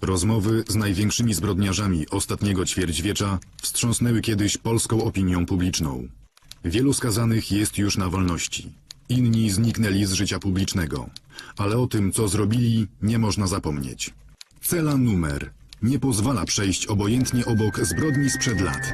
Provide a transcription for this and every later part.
Rozmowy z największymi zbrodniarzami ostatniego ćwierćwiecza wstrząsnęły kiedyś polską opinią publiczną. Wielu skazanych jest już na wolności. Inni zniknęli z życia publicznego. Ale o tym, co zrobili, nie można zapomnieć. Cela numer nie pozwala przejść obojętnie obok zbrodni sprzed lat.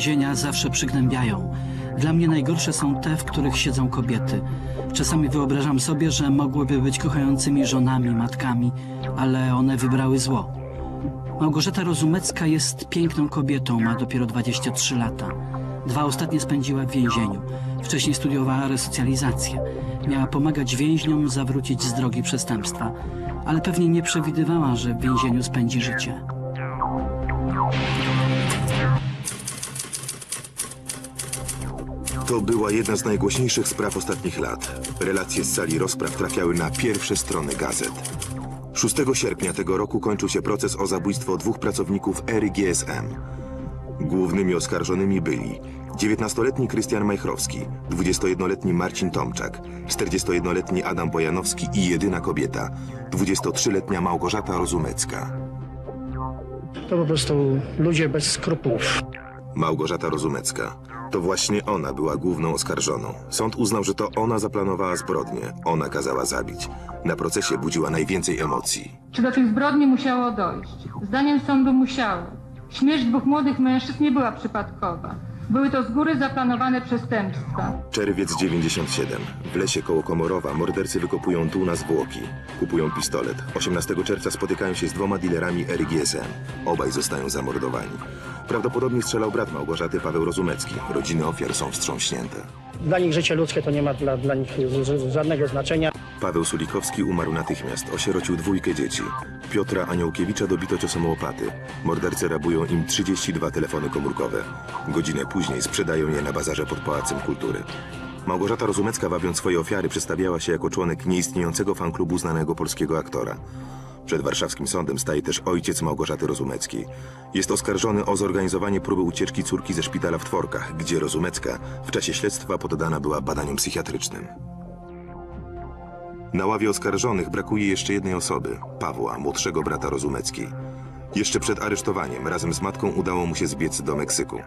Więzienia zawsze przygnębiają. Dla mnie najgorsze są te, w których siedzą kobiety. Czasami wyobrażam sobie, że mogłyby być kochającymi żonami, matkami, ale one wybrały zło. Małgorzata Rozumecka jest piękną kobietą, ma dopiero 23 lata. Dwa ostatnie spędziła w więzieniu. Wcześniej studiowała resocjalizację. Miała pomagać więźniom zawrócić z drogi przestępstwa, ale pewnie nie przewidywała, że w więzieniu spędzi życie. To była jedna z najgłośniejszych spraw ostatnich lat. Relacje z sali rozpraw trafiały na pierwsze strony gazet. 6 sierpnia tego roku kończył się proces o zabójstwo dwóch pracowników ery GSM. Głównymi oskarżonymi byli 19-letni Krystian Majchrowski, 21-letni Marcin Tomczak, 41-letni Adam Bojanowski i jedyna kobieta, 23-letnia Małgorzata Rozumecka. To po prostu ludzie bez skrupułów. Małgorzata Rozumecka. To właśnie ona była główną oskarżoną. Sąd uznał, że to ona zaplanowała zbrodnię. Ona kazała zabić. Na procesie budziła najwięcej emocji. Czy do tych zbrodni musiało dojść? Zdaniem sądu musiało. Śmierć dwóch młodych mężczyzn nie była przypadkowa. Były to z góry zaplanowane przestępstwa. Czerwiec 97. W lesie koło Komorowa mordercy wykopują dół na zwłoki. Kupują pistolet. 18 czerwca spotykają się z dwoma dealerami RGSM. Obaj zostają zamordowani. Prawdopodobnie strzelał brat Małgorzaty Paweł Rozumecki. Rodziny ofiar są wstrząśnięte. Dla nich życie ludzkie to nie ma dla, dla nich żadnego znaczenia. Paweł Sulikowski umarł natychmiast. Osierocił dwójkę dzieci. Piotra Aniołkiewicza dobito ciosem łopaty. Mordercy rabują im 32 telefony komórkowe. Godzinę później sprzedają je na bazarze pod Pałacem Kultury. Małgorzata Rozumecka, wabiąc swoje ofiary, przedstawiała się jako członek nieistniejącego fanklubu znanego polskiego aktora. Przed warszawskim sądem staje też ojciec Małgorzaty Rozumeckiej. Jest oskarżony o zorganizowanie próby ucieczki córki ze szpitala w Tworkach, gdzie Rozumecka w czasie śledztwa poddana była badaniom psychiatrycznym. Na ławie oskarżonych brakuje jeszcze jednej osoby Pawła, młodszego brata Rozumeckiej. Jeszcze przed aresztowaniem razem z matką udało mu się zbiec do Meksyku.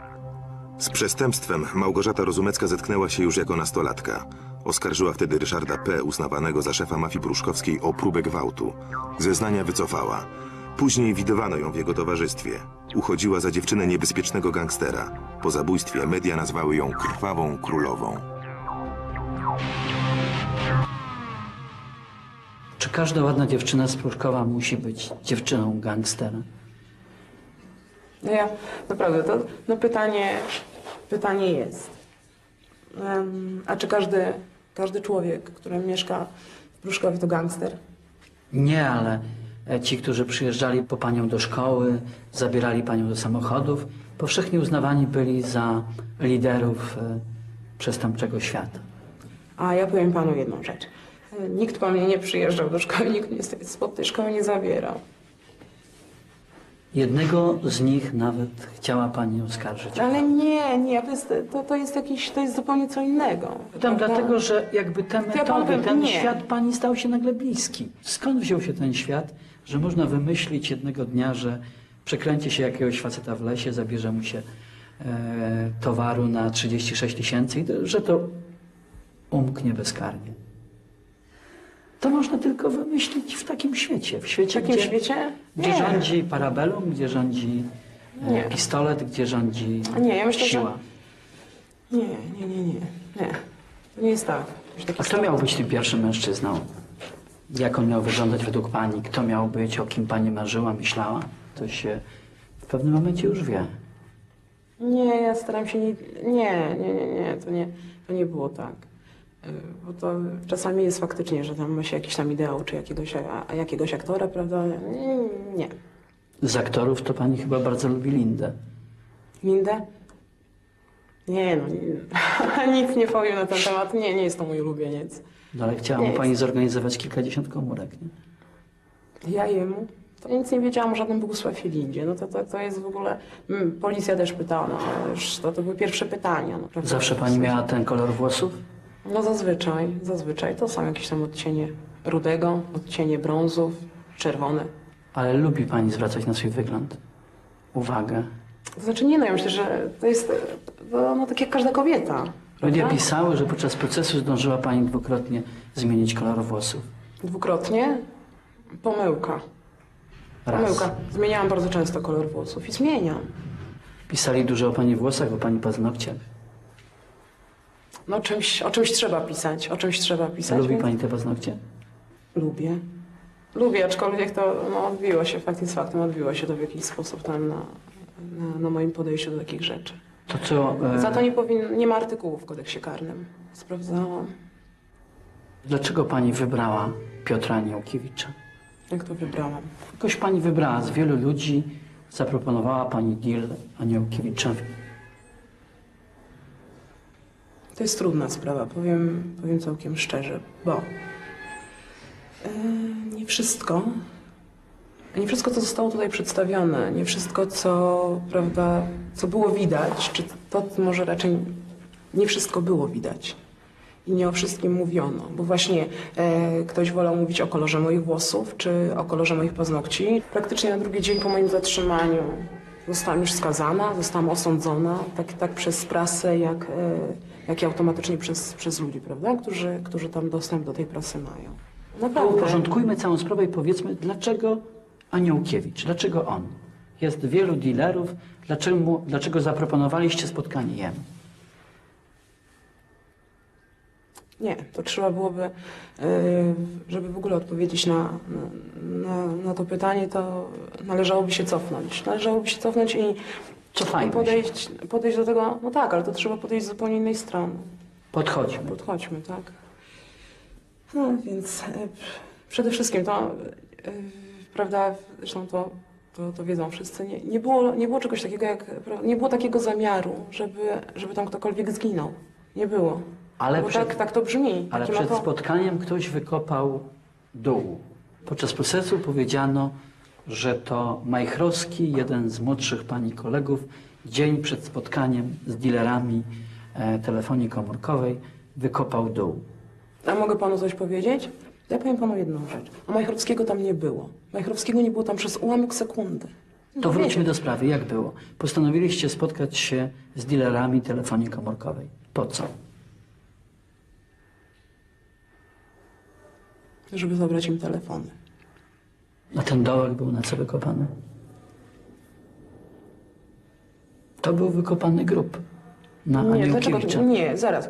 Z przestępstwem Małgorzata Rozumecka zetknęła się już jako nastolatka. Oskarżyła wtedy Ryszarda P., uznawanego za szefa mafii pruszkowskiej, o próbę gwałtu. Zeznania wycofała. Później widywano ją w jego towarzystwie. Uchodziła za dziewczynę niebezpiecznego gangstera. Po zabójstwie media nazwały ją krwawą królową. Czy każda ładna dziewczyna z Pruszkowa musi być dziewczyną gangstera? No ja, naprawdę, to no pytanie, pytanie jest. Em, a czy każdy, każdy człowiek, który mieszka w Pruszkowie to gangster? Nie, ale e, ci, którzy przyjeżdżali po panią do szkoły, zabierali panią do samochodów, powszechnie uznawani byli za liderów e, przestępczego świata. A ja powiem panu jedną rzecz. Nikt po mnie nie przyjeżdżał do szkoły, nikt mnie spod tej szkoły nie zabierał. Jednego z nich nawet chciała pani oskarżyć. Ale nie, nie, to jest, to, to jest jakiś, to jest zupełnie co innego. Pytam dlatego, że jakby te ja metody, powiem, ten nie. świat pani stał się nagle bliski. Skąd wziął się ten świat, że można wymyślić jednego dnia, że przeklęcie się jakiegoś faceta w lesie, zabierze mu się e, towaru na 36 tysięcy i że to umknie bezkarnie. To można tylko wymyślić w takim świecie. W W świecie, takim gdzie, świecie? gdzie Nie. rządzi parabellum, gdzie rządzi e, Nie. pistolet, gdzie rządzi nie, ja myślę, że- siła. Nie, nie, nie, nie. Nie. To nie jest tak. Że A kto miał być tym pierwszym mężczyzną? Jak on miał wyglądać według pani? Kto miał być? O kim pani marzyła, myślała? To się w pewnym momencie już wie. Nie, ja staram się nie... Nie, nie, nie, nie. To nie, to nie było tak. Bo to czasami jest faktycznie, że tam ma się jakiś tam ideał, czy jakiegoś, a, jakiegoś aktora, prawda? Nie, nie. Z aktorów to pani chyba bardzo lubi Lindę. Lindę? Nie, no nie, nic nie powiem na ten temat. Nie, nie jest to mój ulubieniec. No ale chciała mu jest. pani zorganizować kilkadziesiąt komórek, nie? Ja jemu? To nic nie wiedziałam o żadnym Bogusławie Lindzie. No to, to, to jest w ogóle... Mm, Policja też pytała, no, to, to były pierwsze pytania. No, prawda? Zawsze pani miała ten kolor włosów? No zazwyczaj, zazwyczaj. To są jakieś tam odcienie rudego, odcienie brązów, czerwone. Ale lubi pani zwracać na swój wygląd uwagę. To znaczy nie no, ja myślę, że to jest to, no, tak jak każda kobieta. Ludzie prawda? pisały, że podczas procesu zdążyła pani dwukrotnie zmienić kolor włosów. Dwukrotnie. Pomyłka. Raz. Pomyłka. Zmieniałam bardzo często kolor włosów i zmieniam. Pisali dużo o pani włosach, o pani paznokciach. No czymś, o czymś trzeba pisać, o czymś trzeba pisać. Lubi więc- pani te paznokcie? Lubię. Lubię, aczkolwiek to no, odbiło się, fakt jest faktem, odbiło się to w jakiś sposób tam na, na, na moim podejściu do takich rzeczy. To co... e, Za to nie, powin, nie ma artykułu w kodeksie karnym. Sprawdzałam, Dlaczego pani wybrała Piotra Aniołkiewicza? jak to wybrałam. Jakoś pani wybrała z wielu ludzi, zaproponowała pani deal Aniołkiewiczowi. To jest trudna sprawa, powiem, powiem całkiem szczerze, bo e, nie wszystko, nie wszystko, co zostało tutaj przedstawione, nie wszystko, co, prawda, co było widać, czy to może raczej nie wszystko było widać. I nie o wszystkim mówiono, bo właśnie e, ktoś wolał mówić o kolorze moich włosów, czy o kolorze moich paznokci. Praktycznie na drugi dzień po moim zatrzymaniu zostałam już skazana, zostałam osądzona, tak, tak przez prasę, jak, e, jak i automatycznie przez, przez ludzi, prawda, którzy, którzy tam dostęp do tej prasy mają. Naprawdę. uporządkujmy całą sprawę i powiedzmy, dlaczego Aniołkiewicz, dlaczego on? Jest wielu dealerów, dlaczego, dlaczego zaproponowaliście spotkanie jemu? Nie, to trzeba byłoby, e, żeby w ogóle odpowiedzieć na, na, na to pytanie, to należałoby się cofnąć. Należałoby się cofnąć i, Cofajmy się. podejść, podejść do tego, no tak, ale to trzeba podejść z zupełnie innej strony. Podchodźmy. Podchodźmy, tak. No więc e, przede wszystkim to, e, prawda, zresztą to, to, to wiedzą wszyscy, nie, nie, było, nie było czegoś takiego jak, nie było takiego zamiaru, żeby, żeby tam ktokolwiek zginął. Nie było. Ale Bo przed- tak, tak to brzmi. Ale przed to- spotkaniem ktoś wykopał dół. Podczas procesu powiedziano, że to Majchrowski, jeden z młodszych pani kolegów, dzień przed spotkaniem z dealerami e, telefonii komórkowej wykopał dół. A mogę panu coś powiedzieć? Ja powiem panu jedną rzecz. A Majchrowskiego tam nie było. Majchrowskiego nie było tam przez ułamek sekundy. To wróćmy do sprawy. Jak było? Postanowiliście spotkać się z dealerami telefonii komórkowej. Po co? Żeby zabrać im telefony. A ten dołek był na co wykopany? To był wykopany grób na Nie, dlaczego? Nie, zaraz.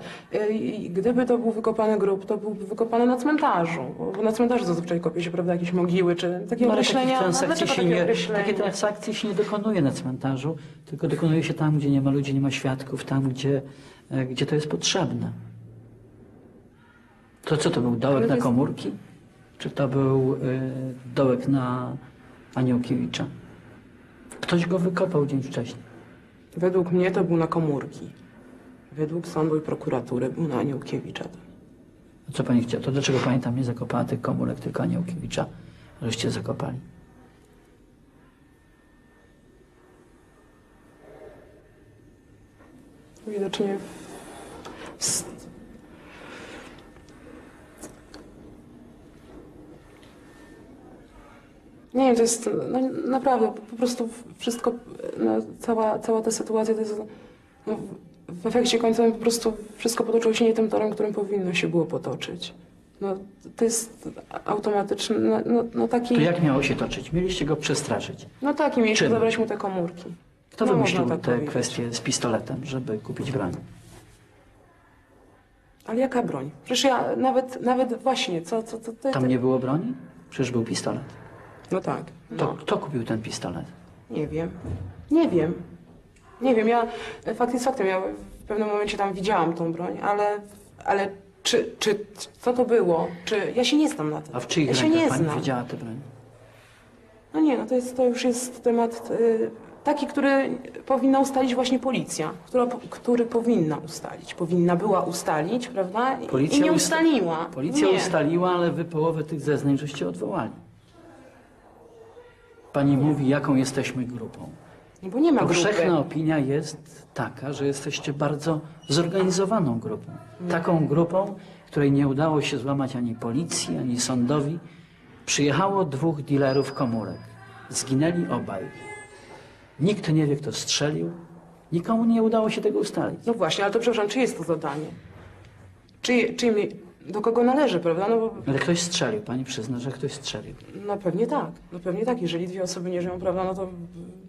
I Gdyby to był wykopany grób, to byłby wykopany na cmentarzu. Bo na cmentarzu zazwyczaj kopie się, prawda, jakieś mogiły, czy takie No, określenia. No, dlaczego się takie nie, określenia? takie transakcje się nie dokonuje na cmentarzu, tylko dokonuje się tam, gdzie nie ma ludzi, nie ma świadków, tam, gdzie, e, gdzie to jest potrzebne. To co to był? Dołek to na komórki? Czy to był y, dołek na Aniołkiewicza? Ktoś go wykopał dzień wcześniej. Według mnie to był na komórki. Według sądu i prokuratury był na Aniołkiewicza. A co pani chciała? To dlaczego pani tam nie zakopała tych komórek, tylko Aniołkiewicza, żeście zakopali? Widocznie Nie wiem, to jest no, naprawdę po prostu wszystko, no, cała, cała ta sytuacja to jest no, w- efekcie końcowym po prostu wszystko potoczyło się nie tym torem, którym powinno się było potoczyć. No, to jest automatyczny, no, no, no taki, To jak miało się toczyć? Mieliście go przestraszyć. no taki, mieliśmy Czym? zabrać mu te komórki. Kto No, wymyślił tak powiedzieć. kwestie z pistoletem, żeby kupić broń? Ale jaka broń? Przecież ja nawet, nawet właśnie, co, co, co, to, Tam nie było broni? Przecież był pistolet. No tak, To no, kto kupił ten pistolet? nie wiem, nie wiem, nie wiem, ja, fakt jest faktem, ja w pewnym momencie tam widziałam tą broń, ale, ale czy, czy, co to było, czy, ja się nie znam na tym. A w czyich ja się nie pani znam. widziała tę broń? No nie, no to, jest, to już jest temat y, taki, który powinna ustalić właśnie policja, która, który powinna ustalić, powinna była ustalić, prawda? I, Policja i nie usta- ustaliła. Policja nie. ustaliła, ale wy połowę tych zeznań żeście odwołali. Pani mówi, jaką jesteśmy grupą. Nie, Bo nie ma grupy. Powszechna opinia jest taka, że jesteście bardzo zorganizowaną grupą. Taką grupą, której nie udało się złamać ani policji, ani sądowi. Przyjechało dwóch dealerów komórek. Zginęli obaj. Nikt nie wie, kto strzelił. Nikomu nie udało się tego ustalić. No właśnie, ale to przepraszam, czyje jest to zadanie? Czy, czy mi, do kogo należy, prawda? No bo Ale ktoś strzelił. Pani przyzna, że ktoś strzelił. no pewnie tak, no pewnie tak. Jeżeli dwie osoby nie żyją, prawda, no to...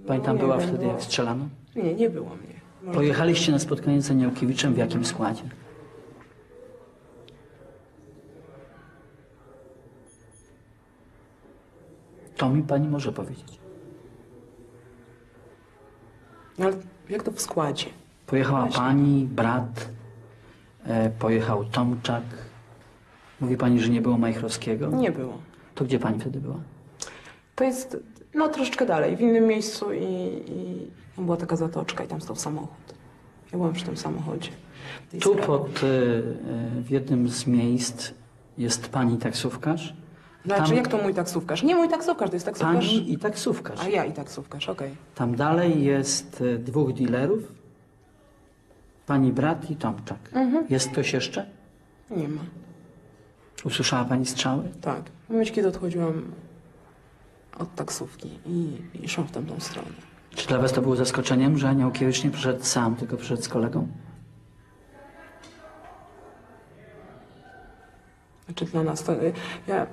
Pani no, tam nie była wiem, wtedy, no, jak strzelano? Nie, nie było mnie. Może Pojechaliście na spotkanie z Aniołkiewiczem w jakim składzie? To mi pani może powiedzieć. No, ale jak to w składzie? Pojechała pani, brat, e, pojechał Tomczak. Mówi pani, że nie było Majchrowskiego? Nie było. To gdzie pani wtedy była? To jest, no troszeczkę dalej, w innym miejscu i, i była taka zatoczka i tam stał samochód. Ja byłam przy tym samochodzie. Tu pod, e, e, w jednym z miejsc jest pani taksówkarz. Znaczy, tam- jak to mój taksówkarz? Nie mój taksówkarz, to jest taksówkarz... Pani i taksówkarz. A ja i taksówkarz, okej. Tam dalej jest e, dwóch dealerów. Pani brat i Tomczak. Mhm. Jest ktoś jeszcze? Nie ma. Usłyszała pani strzały? Tak. W momencie, kiedy odchodziłam od taksówki i, i szłam w tamtą stronę. Czy dla was to było zaskoczeniem, że Aniołkiewicz nie przyszedł sam, tylko przyszedł z kolegą? Znaczy dla nas to... Ja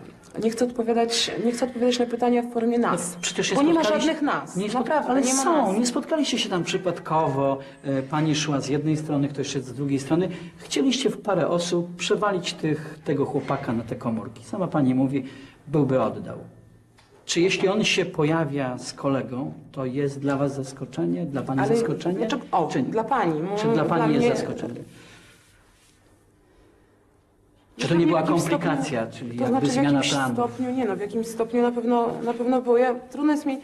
nie chcę odpowiadać, nie chcę odpowiadać na pytania w formie nas. Przecież się bo nie ma żadnych nas. Nie Naprawdę, ale nie ma są, nas. nie spotkaliście się tam przypadkowo. E, Pani szła z jednej strony, ktoś szedł z drugiej strony. Chcieliście w parę osób przewalić tych, tego chłopaka na te komórki. Sama pani mówi, byłby oddał. Czy jeśli on się pojawia z kolegą, to jest dla was zaskoczenie? Dla pani Ale zaskoczenie? Dlaczego? O, Czy, dla pani. czy dla pani mnie- jest zaskoczenie? Czy to nie była komplikacja, czyli to jakby znaczy w zmiana jakimś planu? stopniu, nie no, w jakimś stopniu na pewno, na pewno było. Ja, trudno jest mi,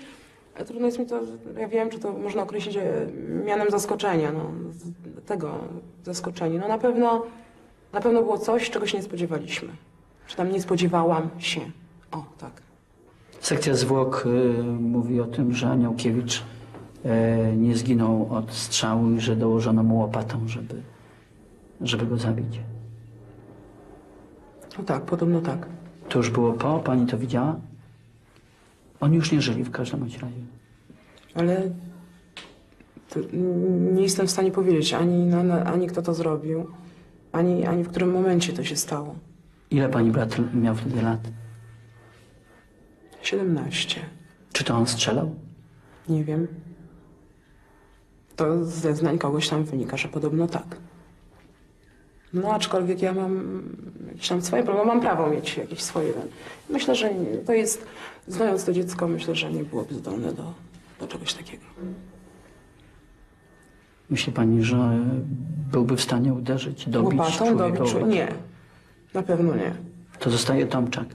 trudno jest mi to, ja wiem, czy to można określić e, mianem zaskoczenia, no, z- tego zaskoczenia. No na pewno, na pewno było coś, czego się nie spodziewaliśmy. Czy tam nie spodziewałam się. O, tak. Sekcja zwłok y, mówi o tym, że Aniołkiewicz y, nie zginął od strzału i że dołożono mu łopatą, żeby, żeby go zabić. No tak, podobno tak. To już było po? Pani to widziała? Oni już nie żyli w każdym bądź razie. Ale to nie jestem w stanie powiedzieć ani, na, na, ani kto to zrobił, ani, ani w którym momencie to się stało. Ile pani brat miał wtedy lat? 17. Czy to on strzelał? Nie wiem. To z zeznań kogoś tam wynika, że podobno tak. No aczkolwiek ja mam jakieś tam swoje prawo, mam prawo mieć jakieś swoje. Myślę, że nie, to jest, znając to dziecko, myślę, że nie byłoby zdolne do, do czegoś takiego. Myśli pani, że byłby w stanie uderzyć, dobić Łopatą człowieka dobić? człowieka? Nie. Na pewno nie. To zostaje Tomczak.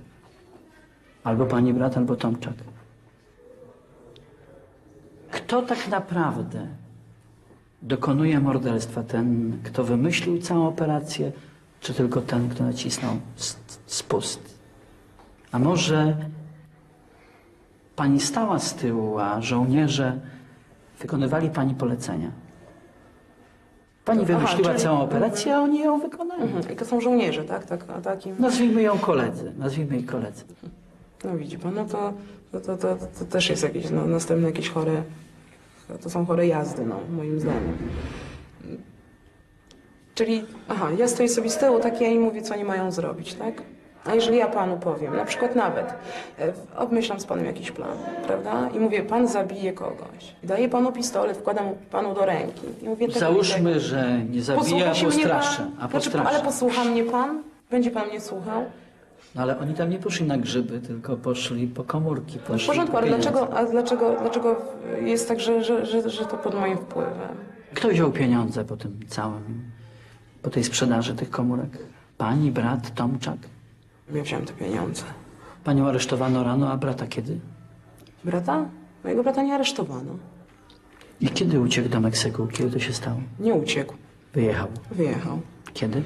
Albo pani brat, albo Tomczak. Kto tak naprawdę dokonuje morderstwa? Ten, kto wymyślił całą operację, czy tylko ten, kto nacisnął spust? A może pani stała z tyłu, a żołnierze wykonywali pani polecenia? Pani Aha, wymyśliła czyli- całą operację, a oni ją wykonali. Mhm. I to są żołnierze, tak? tak a takim. Nazwijmy ją koledzy, nazwijmy jej koledzy. No widzi pan, no to, to, to, to, to też jest jakieś no, następne jakieś chore, to są chore jazdy, no, moim zdaniem. Czyli, aha, ja stoję sobie z tyłu, tak ja im mówię, co oni mają zrobić, tak? A jeżeli ja panu powiem, na przykład nawet, e, obmyślam z panem jakiś plan, prawda? I mówię, pan zabije kogoś. I daję panu pistolet, wkładam panu do ręki. I mówię, tego i Załóżmy, tego. że nie zabija, Posłucha się mnie pan? A Znaczy, ale posłucha mnie pan? Będzie pan mnie słuchał? No ale oni tam nie poszli na grzyby, tylko poszli po komórki. W Poszli porządku, po ale dlaczego, a dlaczego, dlaczego jest tak, że, że, że, że to pod moim wpływem? Kto wziął pieniądze po tym całym, po tej sprzedaży tych komórek? Pani, brat, Tomczak? Ja wziąłem te pieniądze. Panią aresztowano rano, a brata kiedy? Brata? Mojego brata nie aresztowano. I kiedy uciekł do Meksyku? Kiedy to się stało? Nie uciekł. Wyjechał. Wyjechał. Kiedy?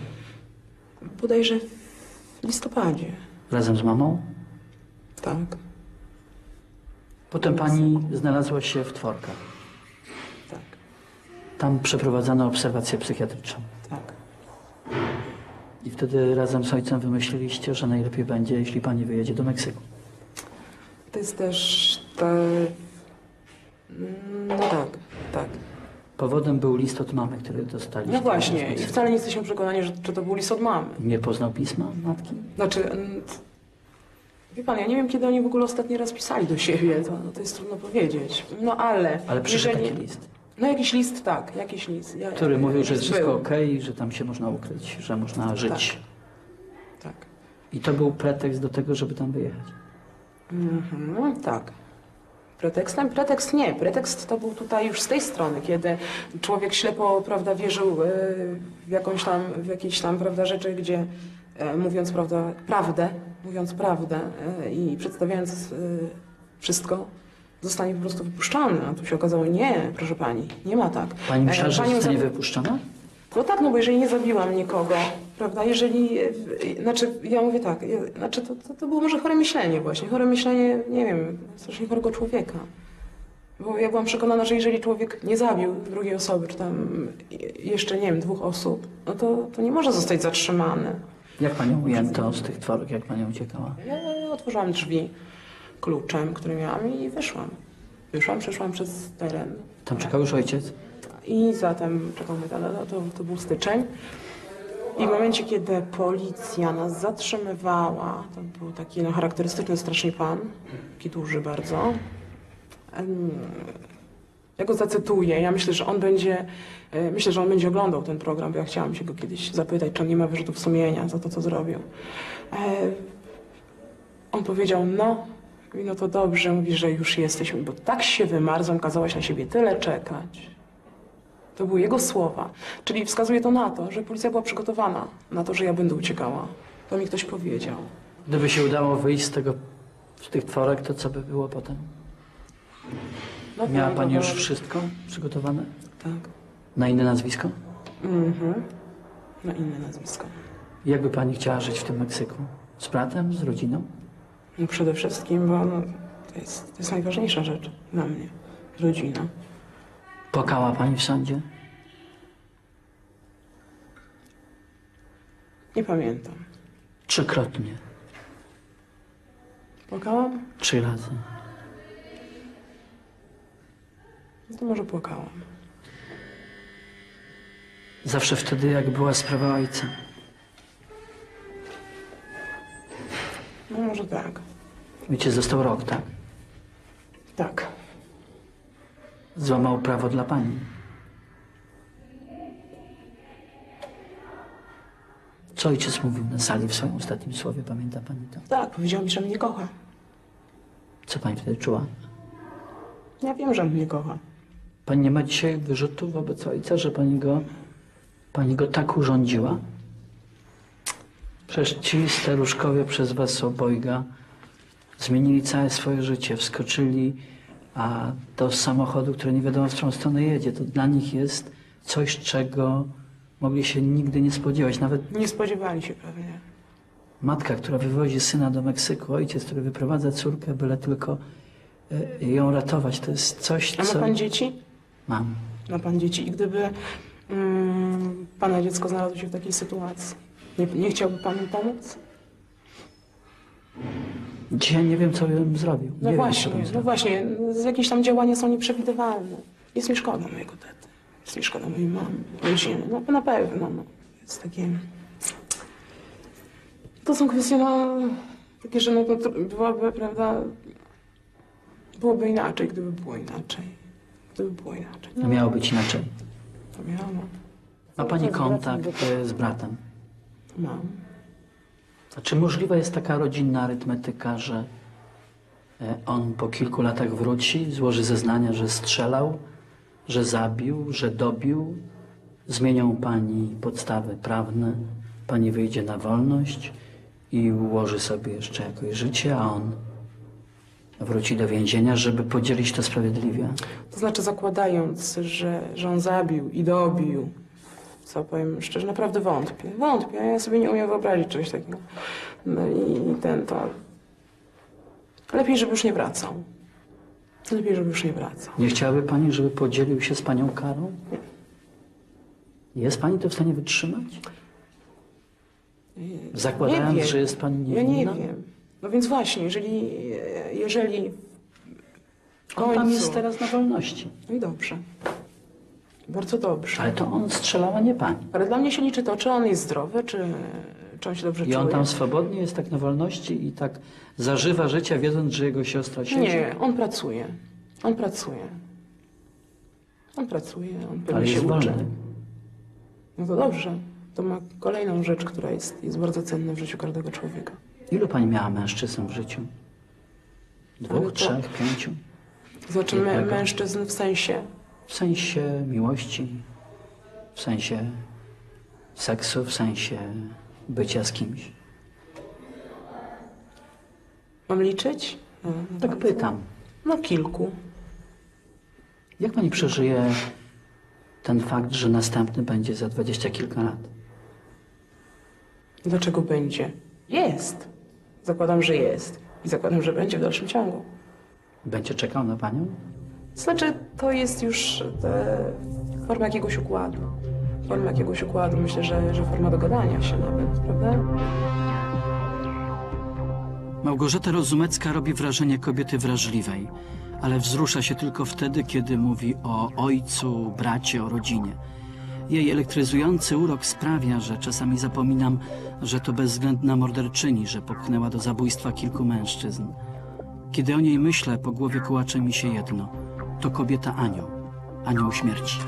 Bodajże w listopadzie. Razem z mamą? Tak. Potem pani znalazła się w Tworkach. Tak. Tam przeprowadzano obserwację psychiatryczną. Tak. I wtedy razem z ojcem wymyśliliście, że najlepiej będzie, jeśli pani wyjedzie do Meksyku. To jest też te... No tak, tak. Powodem był list od mamy, który dostaliście. No właśnie, i wcale nie jesteśmy przekonani, że, to był list od mamy. Nie poznał pisma matki? Znaczy, wie pan, ja nie wiem, kiedy oni w ogóle ostatni raz pisali do siebie, to, to jest trudno powiedzieć. No ale... Ale przyszedł jeżeli- taki list, No jakiś list, tak, jakiś list. Ja, który mówił, że jest wszystko okej, że tam się można ukryć, że można żyć. Tak. I to był pretekst do tego, żeby tam wyjechać. Mhm, tak. Pretekstem? Pretekst nie. Pretekst to był tutaj już z tej strony, kiedy człowiek ślepo, prawda, wierzył e, w jakąś tam, w jakieś tam, prawda, rzeczy, gdzie e, mówiąc, prawda, prawdę, mówiąc prawdę e, i przedstawiając wszystko, zostanie po prostu wypuszczony. A tu się okazało, nie, proszę pani, nie ma tak. Pani myślała, że zostanie wypuszczona? no tak, no bo jeżeli nie zabiłam nikogo, prawda, jeżeli, znaczy ja mówię tak, ja, znaczy to, to, to było może chore myślenie właśnie, chore myślenie, nie wiem, strasznie chorego człowieka. Bo ja byłam przekonana, że jeżeli człowiek nie zabił drugiej osoby, czy tam jeszcze, nie wiem, dwóch osób, no to, to nie może zostać zatrzymany. Jak panią ujęto z tych tworek, jak pani uciekała? Ja otworzyłam drzwi kluczem, który miałam i wyszłam. Wyszłam, przeszłam przez teren. Tam czekał już ojciec? I zatem czekał mnie, to, to, to był styczeń. I w momencie, kiedy policja nas zatrzymywała, to był taki no, charakterystyczny strasznie pan, taki duży bardzo. Ja go zacytuję. Ja myślę, że on będzie, e, myślę, że on będzie oglądał ten program, bo ja chciałam się go kiedyś zapytać, czy on nie ma wyrzutów sumienia za to, co zrobił. E, On powiedział, no, no to dobrze, mówi, że już jesteśmy, bo tak się wymarzłem, kazałaś na siebie tyle czekać. To były jego słowa. Czyli wskazuje to na to, że policja była przygotowana na to, że ja będę uciekała. To mi ktoś powiedział. Gdyby się udało wyjść z tego, z tych tworek, to co by było potem? No, Miała no, pani no, już wszystko przygotowane? Tak. Na inne nazwisko? Mhm. Na inne nazwisko. Jakby pani chciała żyć w tym Meksyku? Z bratem, z rodziną? No przede wszystkim, bo no, to, jest, to jest najważniejsza rzecz dla mnie. Rodzina. Płakała pani w sądzie? Nie pamiętam. Trzykrotnie. Płakałam? Trzy razy. No to może płakałam. Zawsze wtedy, jak była sprawa ojca. No może tak. Ojciec został rok, tak? Tak. Złamał prawo dla pani. Co ojciec mówił na sali w swoim ostatnim słowie, pamięta pani to? Tak, powiedział mi, że mnie kocha. Co pani wtedy czuła? Ja wiem, że mnie kocha. Pani nie ma dzisiaj wyrzutu wobec ojca, że pani go, pani go tak urządziła? Przecież ci staruszkowie przez was obojga zmienili całe swoje życie, wskoczyli a do samochodu, który nie wiadomo w którą stronę jedzie. To dla nich jest coś, czego mogli się nigdy nie spodziewać. Nawet Nie spodziewali się pewnie. matka, która wywozi syna do Meksyku, ojciec, który wyprowadza córkę, byle tylko e, ją ratować. To jest coś, A ma co... pan dzieci? Mam. Ma pan dzieci. I gdyby mm, pana dziecko znalazło się w takiej sytuacji, nie, nie chciałby pan mu pomóc? Dzisiaj nie wiem, co bym zrobił. No nie właśnie, wiem, no właśnie. z- Jakieś tam działania są nieprzewidywalne. Jest mi szkoda mojego taty. Jest mi szkoda mojej mamy, rodziny. No na pewno. No. Jest takie... To są kwestie, no, takie, że no, to byłaby, prawda, byłoby inaczej, gdyby było inaczej. Gdyby było inaczej. A miało być inaczej. To miałam, Ma pani kontakt e, z bratem. mam. Czy możliwa jest taka rodzinna arytmetyka, że e, on po kilku latach wróci, złoży zeznania, że strzelał, że zabił, że dobił, zmienią pani podstawy prawne, pani wyjdzie na wolność i ułoży sobie jeszcze jakoś życie, a on wróci do więzienia, żeby podzielić to sprawiedliwie? To znaczy zakładając, że, że on zabił i dobił, co powiem szczerze, naprawdę wątpię. Wątpię, ja sobie nie umiem wyobrazić czegoś takiego. No i, i ten to... Lepiej, żeby już nie wracał. Lepiej, żeby już nie wracał. Nie chciałaby pani, żeby podzielił się z panią karą? Jest pani to w stanie wytrzymać? Zakładając, Nie wiem. że jest pani Ja niewinna? nie wiem. No więc właśnie, jeżeli, jeżeli On końcu- jest teraz na wolności. No i dobrze. Bardzo dobrze. Ale to on strzelała, nie pani. Ale dla mnie się liczy to, czy on jest zdrowy, czy, czy on się dobrze I czuje. on tam swobodnie jest tak na wolności i tak zażywa życia, wiedząc, że jego siostra siedzi? Nie, on pracuje. On pracuje. On pracuje, on pewnie Ale się jest uczy. wolny. No to dobrze. To ma kolejną rzecz, która jest, jest bardzo cenna w życiu każdego człowieka. Ilu pani miała mężczyzn w życiu? Dwóch, to- trzech, pięciu? Znaczy mę- Jednego. mężczyzn w sensie, W sensie miłości, w sensie seksu, w sensie bycia z kimś. mam liczyć? No, Tak pytam. No kilku. Jak pani przeżyje ten fakt, że następny będzie za dwadzieścia kilka lat? Dlaczego będzie? Jest. Zakładam, że jest. I zakładam, że będzie w dalszym ciągu. Będzie czekał na panią? Znaczy, to jest już e, forma jakiegoś układu. Forma jakiegoś układu. Myślę, że, że forma dogadania się nawet, prawda? Małgorzata Rozumecka robi wrażenie kobiety wrażliwej, ale wzrusza się tylko wtedy, kiedy mówi o ojcu, bracie, o rodzinie. Jej elektryzujący urok sprawia, że czasami zapominam, że to bezwzględna morderczyni, że popchnęła do zabójstwa kilku mężczyzn. Kiedy o niej myślę, po głowie kołacze mi się jedno. To kobieta anioł, anioł śmierci.